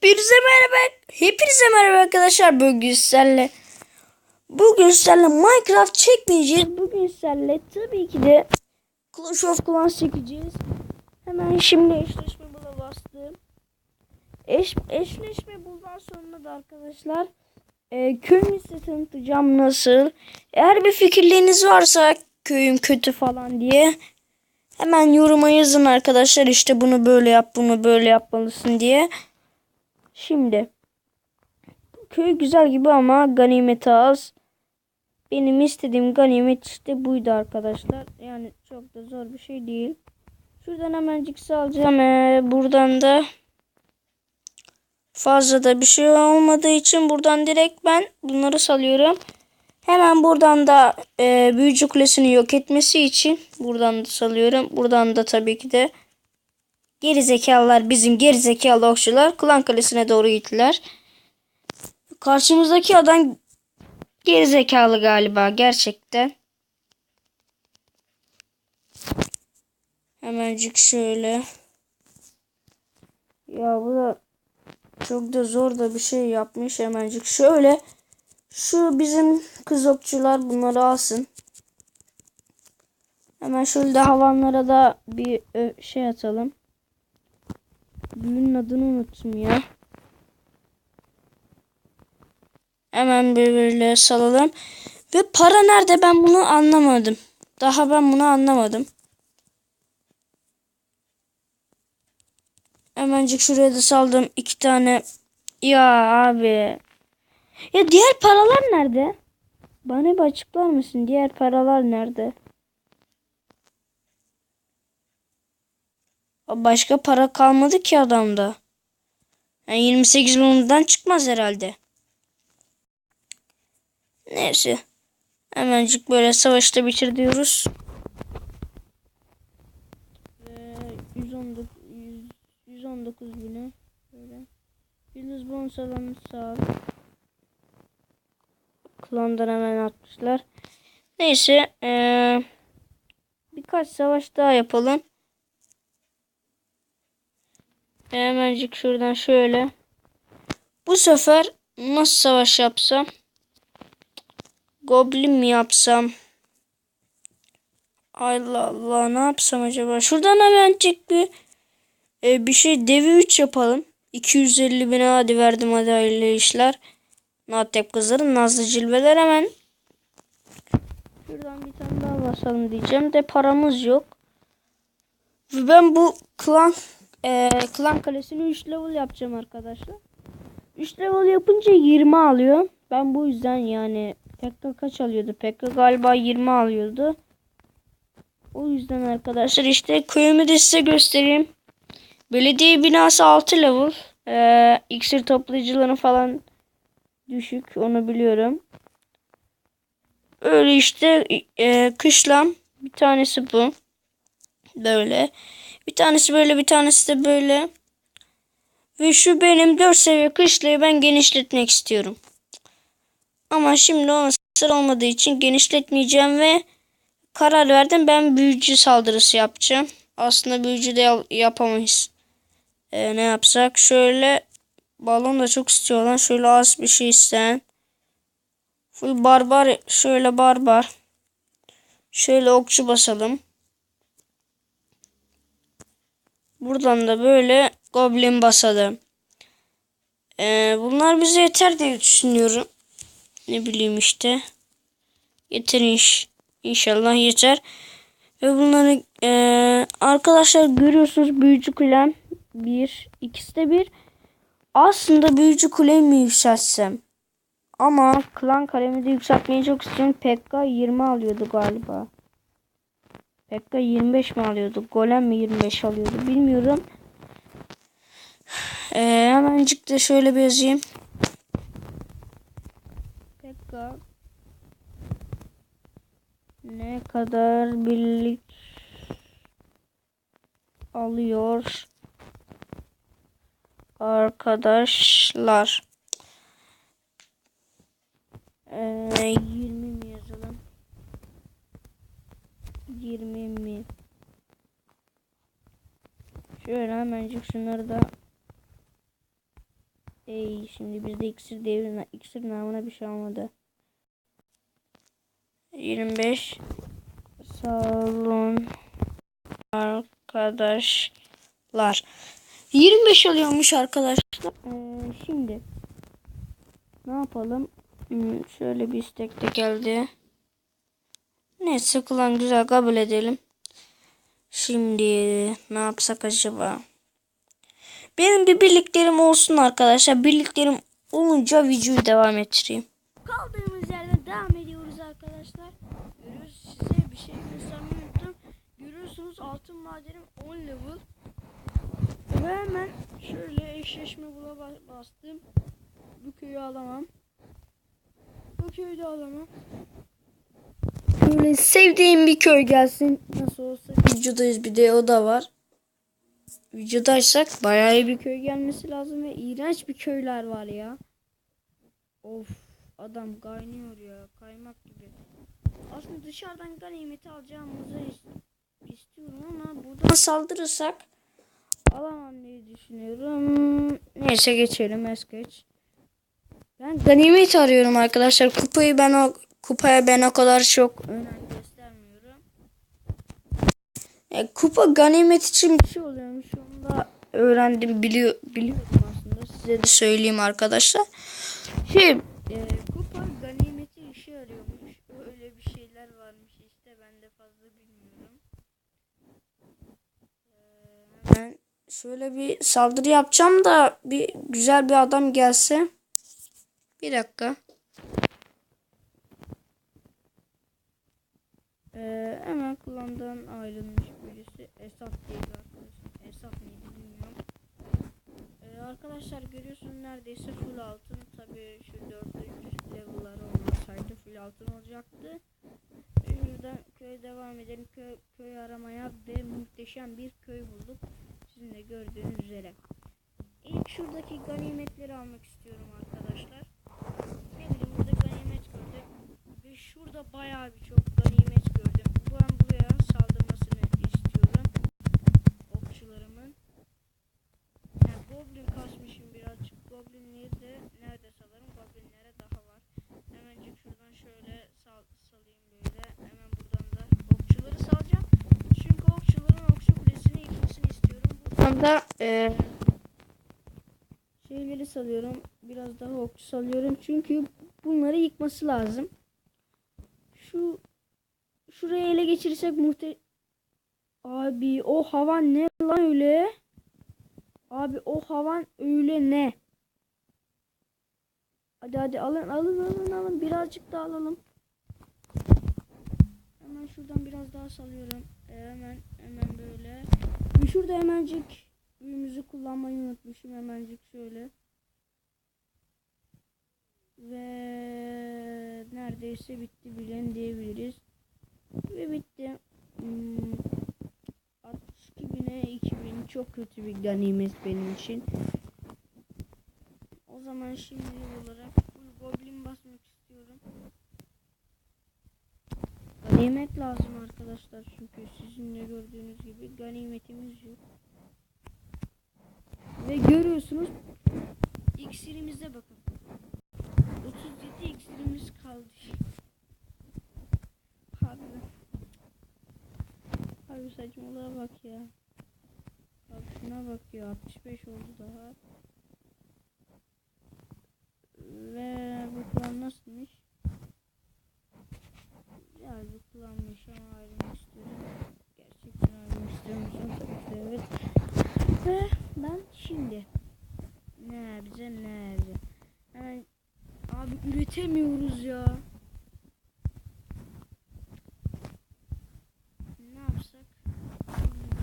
Hepinize merhaba. Hepinize merhaba arkadaşlar. Bugün sizlerle Bugün sizlerle Minecraft çekmeyeceğiz. Bugün sizlerle tabii ki de Clash of Clans çekeceğiz. Hemen şimdi eşleşme bula bastım. Eş, eşleşme buldan sonra da arkadaşlar e, köyümü size tanıtacağım nasıl. Eğer bir fikirleriniz varsa köyüm kötü falan diye hemen yoruma yazın arkadaşlar. İşte bunu böyle yap, bunu böyle yapmalısın diye. Şimdi köy güzel gibi ama ganimeti az. Benim istediğim ganimet işte buydu arkadaşlar. Yani çok da zor bir şey değil. Şuradan hemencik salacağım. Ee, buradan da fazla da bir şey olmadığı için buradan direkt ben bunları salıyorum. Hemen buradan da e, büyücü kulesini yok etmesi için buradan da salıyorum. Buradan da tabii ki de gerizekalılar bizim gerizekalı okçular klan kalesine doğru gittiler. Karşımızdaki adam gerizekalı galiba gerçekten. Hemencik şöyle. Ya bu da çok da zor da bir şey yapmış hemencik. Şöyle şu bizim kız okçular bunları alsın. Hemen şöyle havanlara da bir şey atalım. Büyünün adını unuttum ya. Hemen böyle salalım. Ve para nerede ben bunu anlamadım. Daha ben bunu anlamadım. Hemencik şuraya da saldım. iki tane. Ya abi. Ya diğer paralar nerede? Bana bir açıklar mısın? Diğer paralar nerede? Başka para kalmadı ki adamda. Yani 28 milyondan çıkmaz herhalde. Neyse. Hemencik böyle savaşta bitir diyoruz. Ve 119, 119 bine böyle. Yıldız bonus alanı sağ. Klandan hemen atmışlar. Neyse. Ee, birkaç savaş daha yapalım. Hemencik şuradan şöyle. Bu sefer nasıl savaş yapsam? Goblin mi yapsam? Allah Allah ne yapsam acaba? Şuradan hemencik bir e, bir şey devi 3 yapalım. 250 bin hadi verdim hadi hayırlı işler. Natep kızların nazlı cilveler hemen. Şuradan bir tane daha basalım diyeceğim de paramız yok. Ve ben bu klan e, klan kalesini 3 level yapacağım arkadaşlar. 3 level yapınca 20 alıyor. Ben bu yüzden yani Pekka kaç alıyordu? Pekka galiba 20 alıyordu. O yüzden arkadaşlar işte köyümü de size göstereyim. Belediye binası 6 level. Ee, iksir toplayıcıların falan düşük onu biliyorum. Öyle işte e, kışlam bir tanesi bu. Böyle. Bir tanesi böyle bir tanesi de böyle. Ve şu benim 4 seviye kışlayı ben genişletmek istiyorum. Ama şimdi ona sıra olmadığı için genişletmeyeceğim ve karar verdim ben büyücü saldırısı yapacağım. Aslında büyücü de yapamayız. Ee, ne yapsak? Şöyle balon da çok istiyor lan. Şöyle az bir şey isten. Full barbar. Şöyle barbar. Şöyle okçu basalım. Buradan da böyle goblin basalım. Ee, bunlar bize yeter diye düşünüyorum. Ne bileyim işte. Yeter iş. İnşallah yeter. Ve bunları e, arkadaşlar görüyorsunuz büyücü kulem. Bir. ikisi de bir. Aslında büyücü kuleyi mi yükseltsem? Ama klan kalemi de yükseltmeyi çok istiyorum. Pekka 20 alıyordu galiba. Pekka 25 mi alıyordu? Golem mi 25 alıyordu? Bilmiyorum. Ee, hemencik de şöyle bir yazayım. Pekka ne kadar birlik alıyor arkadaşlar? Ee, 20 mi yazalım? 20 mi? Şöyle hemencik şunları da Ey şimdi bizde iksir devrine iksir namına bir şey olmadı. 25 salon arkadaşlar. 25 oluyormuş arkadaşlar. Ee, şimdi ne yapalım? Hmm, şöyle bir istek de geldi. Neyse kullan güzel kabul edelim. Şimdi ne yapsak acaba? Benim bir birliklerim olsun arkadaşlar. Birliklerim olunca videoyu devam ettireyim. Kaldığımız yerden devam ediyoruz arkadaşlar. Görüyoruz size bir şey göstermeyi unuttum. Görüyorsunuz altın madenim 10 level. Ve hemen şöyle eşleşme bula ba- bastım. Bu köyü alamam. Bu köyü de alamam. Böyle sevdiğim bir köy gelsin. Nasıl olsa videodayız bir de o da var. Videodaysak bayağı iyi bir köy gelmesi lazım ve iğrenç bir köyler var ya. Of adam kaynıyor ya kaymak gibi. Aslında dışarıdan ganimeti alacağımızı is- istiyorum ama buradan saldırırsak alamam diye düşünüyorum. Neyse geçelim es geç. Ben ganimet arıyorum arkadaşlar. Kupayı ben o kupaya ben o kadar çok önem göstermiyorum. E, kupa ganimet için bir şey oluyormuş. Onu da öğrendim biliyor biliyordum aslında. Size de söyleyeyim arkadaşlar. Şey e, kupa ganimeti işe yarıyormuş. Öyle bir şeyler varmış işte ben de fazla bilmiyorum. E, hemen şöyle bir saldırı yapacağım da bir güzel bir adam gelse. Bir dakika. Ee, hemen kullandan ayrılmış birisi. Esat diye bir arkadaşım. Esat mıydı bilmiyorum. Ee, arkadaşlar görüyorsun neredeyse full altın. Tabii şu 4. level'lar olmasaydı full altın olacaktı. Ee, Şuradan köye devam edelim. Köy, köy aramaya ve muhteşem bir köy bulduk. Sizin de gördüğünüz üzere. İlk şuradaki ganimetleri almak istiyorum arkadaşlar. Ne bileyim burada ganimet gördük. Şurada bayağı bir çok ganimet gördüm. Ben buraya saldırmasını istiyorum. Okçularımın. Yani goblin kasmışım birazcık. Goblinleri de nerede salarım? Goblinlere daha var. Hemencik şuradan şöyle sal salayım böyle. Hemen buradan da okçuları salacağım. Çünkü okçuların okçu kulesini yıkmasını istiyorum. Buradan da eee şeyleri salıyorum. Biraz daha okçu salıyorum. Çünkü bunları yıkması lazım. Şu şuraya ele geçirirsek muhte Abi o havan ne lan öyle? Abi o havan öyle ne? Hadi hadi alın alın alın alın birazcık daha alalım. Hemen şuradan biraz daha salıyorum. Ee, hemen hemen böyle. Şurada hemencik büyümüzü kullanmayı unutmuşum hemencik şöyle. Ve neredeyse bitti bilen diyebiliriz. Ve bitti. Hmm, 62 bine 2000 çok kötü bir ganimet benim için. O zaman şimdi olarak full goblin basmak istiyorum. Ganimet lazım arkadaşlar çünkü sizin de gördüğünüz gibi ganimetimiz yok. Ve görüyorsunuz Abi saçmalığa bak ya. Abi şuna bak ya 65 oldu daha. Ve bu plan nasılmış? Ya bu planmış ama ayrılmak istiyorum. Gerçekten ayrılmak istiyorum. De evet. Ve ben şimdi ne bize ne. Hemen abi üretemiyoruz ya. Ne yapsak?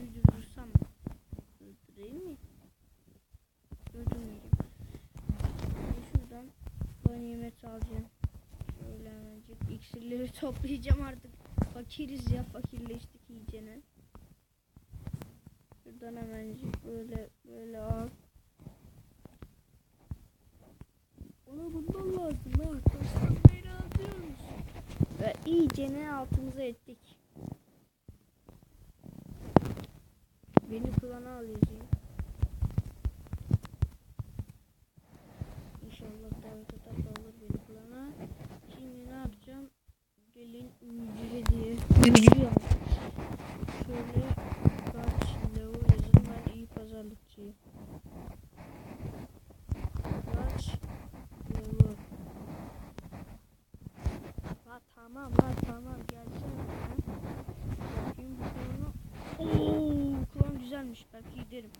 Büyüdürürsem öldüreyim mi? Öldürmeyeceğim. Şimdi şuradan ganimet alacağım. Şöyle hemencik iksirleri toplayacağım artık. Fakiriz ya fakirleştik iyicene. Şuradan hemencik böyle böyle al. Ona bundan lazım ha. Taştan beri atıyoruz. Ve iyicene altımıza ettik. Beni klana alacağım. Giderim.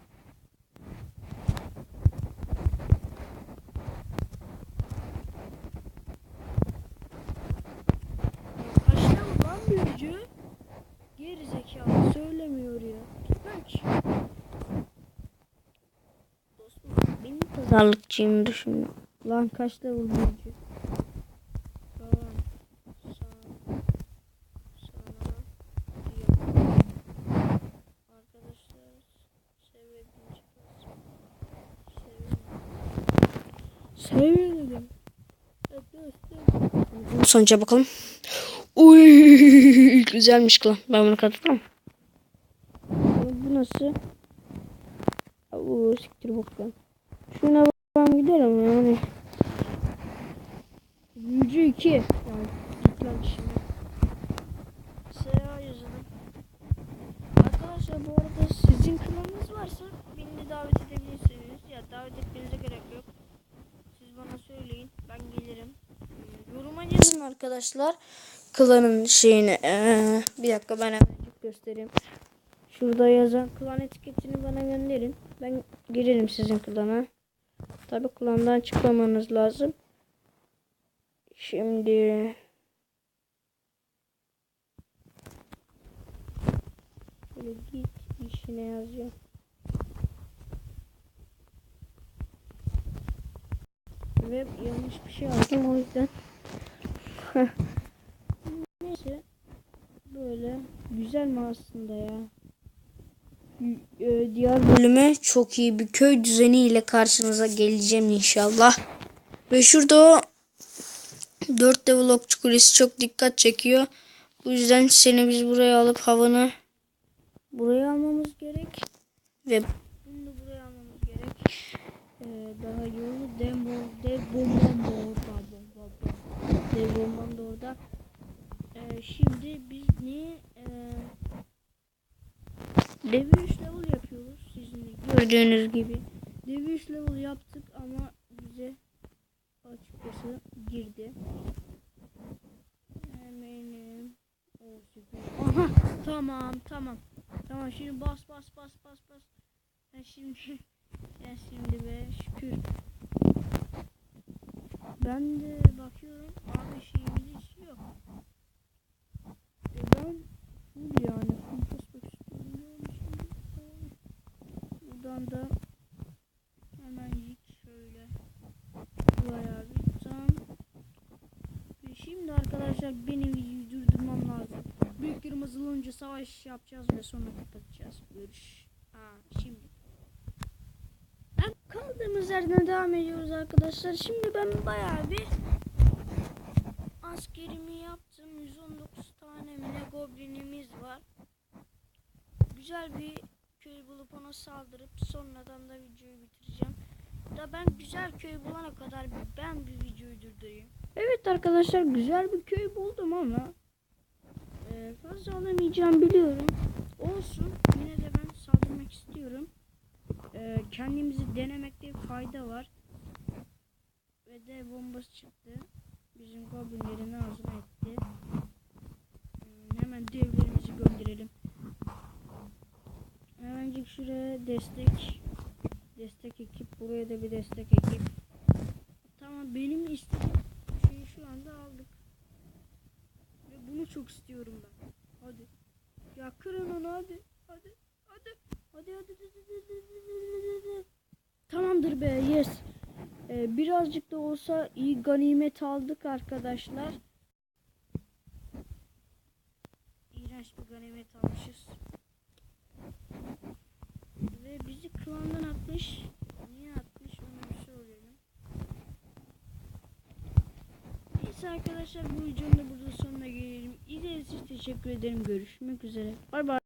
Kaçta mı lan büyücü? Geri zekalı söylemiyor ya. Gitmemiş. Dostum benim pazarlıkçıyım düşün. Lan kaçta vur büyücü? Sonuca bakalım. Uy güzelmiş lan. Ben bunu katılmam. Bu nasıl? Oo siktir bakalım. Şuna ben giderim yani. Büyücü 2. Yani git lan şimdi. SA yazalım. Arkadaşlar bu arada sizin klanınız varsa beni davet edebilirsiniz. Ya davet etmenize gerek yok. Siz bana söyleyin. Ben gelirim. Ee, Yoruma yazın arkadaşlar. Klanın şeyini. Ee, bir dakika ben hemen göstereyim. Şurada yazan klan etiketini bana gönderin. Ben girerim sizin klana. Tabi klandan çıkmamanız lazım. Şimdi Şöyle git işine yazıyor. Ve yanlış bir şey aldım o yüzden. Neyse. Böyle güzel mi aslında ya? E, Diğer bölüme çok iyi bir köy düzeniyle karşınıza geleceğim inşallah. Ve şurada o 4 level okçu kulesi çok dikkat çekiyor. Bu yüzden seni biz buraya alıp havanı buraya almamız gerek. Ve bunu da buraya almamız gerek. Ee, daha iyi olur. Dev, bom- Dev bombam da orada. Ee, şimdi biz niye e, Devi 3 level yapıyoruz sizin gördüğünüz gibi. Devi 3 level yaptık ama bize açıkçası girdi. Eminim. Aha tamam tamam. Tamam şimdi bas bas bas bas bas. Ben şimdi ben şimdi be şükür. Ben de bakıyorum abi şeyimiz hiç yok. E ben full yani full basmak istiyorum yani şimdi. Buradan da hemen git şöyle. Buraya bir tam. Ve Şimdi arkadaşlar benim videoyu durdurmam lazım. Büyük kırmızılı önce savaş yapacağız ve sonra kapatacağız. Görüş. Ha şimdi. Ben kaldığımız yerden devam ediyoruz arkadaşlar. Şimdi ben bayağı bir askerimi yaptım. 119 tane mi ne goblinimiz var. Güzel bir köy bulup ona saldırıp sonradan da videoyu bitireceğim. Da ben güzel köy bulana kadar ben bir videoyu durdurayım. Evet arkadaşlar güzel bir köy buldum ama e, fazla alamayacağım biliyorum. Olsun yine de ben saldırmak istiyorum. E, kendimizi denemekte fayda var. Ve de bombası çıktı. Bizim goblinlerin ağzına etti. Hmm, Hemen devlerimizi gönderelim. Hemencik şuraya destek destek ekip buraya da bir destek ekip. Tamam benim istediğim şeyi şu anda aldık. Ve bunu çok istiyorum ben. Hadi. Ya kırın onu hadi hadi hadi hadi, hadi. Tamamdır be yes. Ee, birazcık da olsa iyi ganimet aldık arkadaşlar. İğrenç bir ganimet almışız. Ve bizi klandan atmış. Niye atmış ona bir sorayım. Neyse arkadaşlar bu videonun da burada sonuna gelelim. İzlediğiniz için teşekkür ederim. Görüşmek üzere. Bay bay.